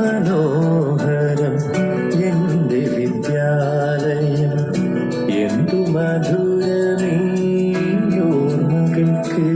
മനോഹരം എന്റെ വിദ്യാലയം. എന്തു മധുരമീ ഓർമ്മകൾക്ക്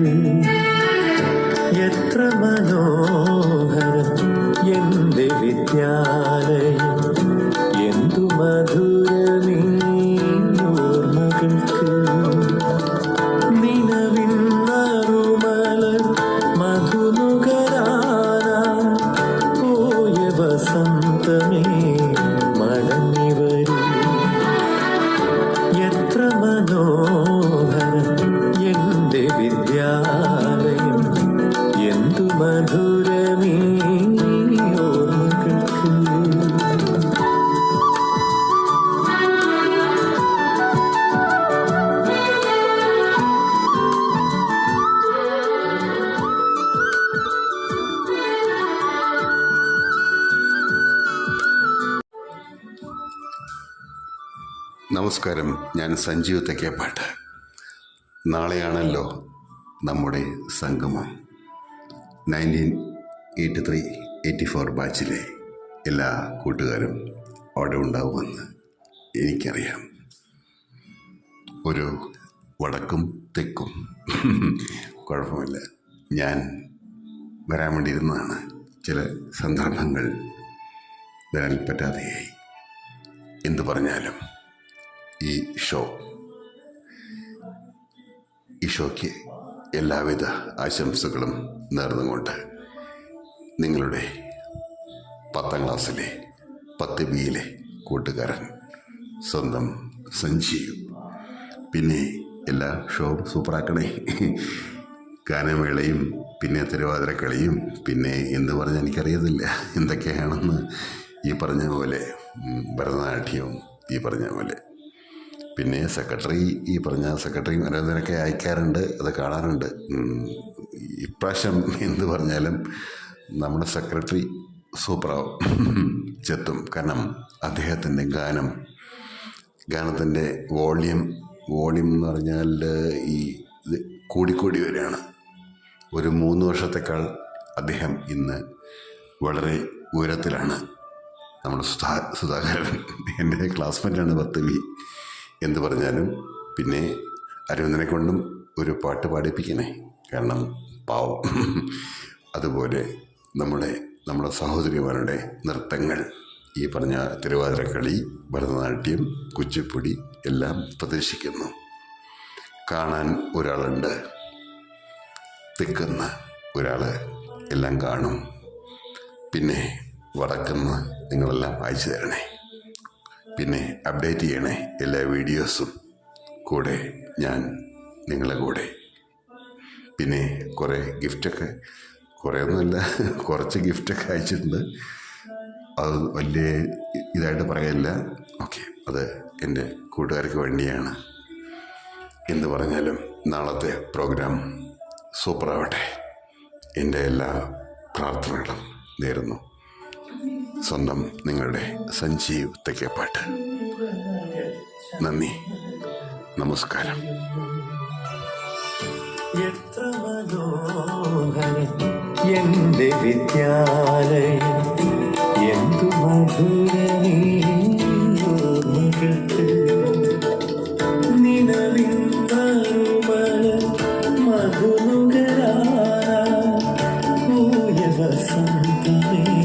നമസ്കാരം. ഞാൻ സഞ്ജീവ് തെക്കേപ്പാട്ട്. നാളെയാണല്ലോ നമ്മുടെ സംഗമം. Nineteen eighty three eighty four ബാച്ചിലെ എല്ലാ കൂട്ടുകാരും അവിടെ ഉണ്ടാവുമെന്ന് എനിക്കറിയാം. ഒരു വടക്കും തെക്കും. കുഴപ്പമില്ല. ഞാൻ വരാൻ വേണ്ടിയിരുന്നതാണ് ചില സന്ദർഭങ്ങൾ വരാൻ പറ്റാതെയായി. എന്തു പറഞ്ഞാലും. ഈ ഷോ ഈ ഷോയ്ക്ക് എല്ലാവിധ ആശംസകളും നേർന്നുകൊണ്ട് നിങ്ങളുടെ പത്താം ക്ലാസ്സിലെ പത്ത് ബിയിലെ കൂട്ടുകാരൻ സ്വന്തം സഞ്ജീവ്. പിന്നെ എല്ലാ ഷോവും സൂപ്പറാക്കണേ. ഗാനമേളയും പിന്നെ തിരുവാതിരക്കളിയും പിന്നെ എന്ത് പറഞ്ഞാൽ എനിക്കറിയത്തില്ല. എന്തൊക്കെയാണെന്ന് ഈ പറഞ്ഞ പോലെ ഭരതനാട്യവും ഈ പറഞ്ഞ പോലെ. പിന്നെ സെക്രട്ടറി ഈ പറഞ്ഞ സെക്രട്ടറി ഓരോന്നിനൊക്കെ അയക്കാറുണ്ട് അത് കാണാറുണ്ട്. ഇപ്രാവശ്യം എന്ത് പറഞ്ഞാലും നമ്മുടെ സെക്രട്ടറി സൂപ്പറാവും. ചെത്തും. കാരണം അദ്ദേഹത്തിന്റെ ഗാനം ഗാനത്തിന്റെ വോളിയം വോളിയം എന്ന് പറഞ്ഞാൽ ഈ ഇത് കൂടിക്കൂടി വരികയാണ്. ഒരു മൂന്ന് വർഷത്തേക്കാൾ അദ്ദേഹം ഇന്ന് വളരെ ഉയരത്തിലാണ്. നമ്മുടെ സുധാ സുധാകരൻ എന്റെ ക്ലാസ്മേറ്റാണ് പത്ത് ബി എന്ത് പറഞ്ഞാലും പിന്നെ അരവിന്ദനെ കൊണ്ടും ഒരു പാട്ട് പാടിപ്പിക്കണേ. കാരണം പാവം. അതുപോലെ നമ്മുടെ നമ്മുടെ സഹോദരിമാരുടെ നൃത്തങ്ങൾ. ഈ പറഞ്ഞ തിരുവാതിരക്കളി ഭരതനാട്യം കുച്ചിപ്പുടി എല്ലാം പ്രദർശിക്കുന്നു. കാണാൻ ഒരാളുണ്ട്. തിക്കുന്ന ഒരാൾ എല്ലാം കാണും. പിന്നെ വടക്കുന്ന നിങ്ങളെല്ലാം അയച്ചു തരണേ. പിന്നെ അപ്ഡേറ്റ് ചെയ്യണേ എല്ലാ വീഡിയോസും കൂടെ ഞാൻ നിങ്ങളെ കൂടെ. പിന്നെ കുറേ ഗിഫ്റ്റൊക്കെ കുറേ ഒന്നുമില്ല കുറച്ച് ഗിഫ്റ്റൊക്കെ അയച്ചിട്ടുണ്ട്. അത് വലിയ ഇതായിട്ട് പറയില്ല ഓക്കെ അത് എന്റെ കൂട്ടുകാർക്ക് വേണ്ടിയാണ്. എന്ത് പറഞ്ഞാലും നാളത്തെ പ്രോഗ്രാം സൂപ്പറാവട്ടെ എന്റെ എല്ലാ പ്രാർത്ഥനകളും നേരുന്നു. സ്വന്തം നിങ്ങളുടെ സഞ്ജീവ് തെക്കേപ്പാട്ട്. നന്ദി. നമസ്കാരം. എത്ര മനോഹരം. വിദ്യാലയം. എന്തു മധുരമീ വസന്തമേ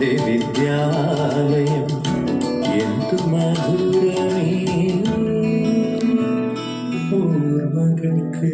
എന്റെ വിദ്യാലയം എന്തു മധുരമേ. ഓർമ്മകൾക്ക്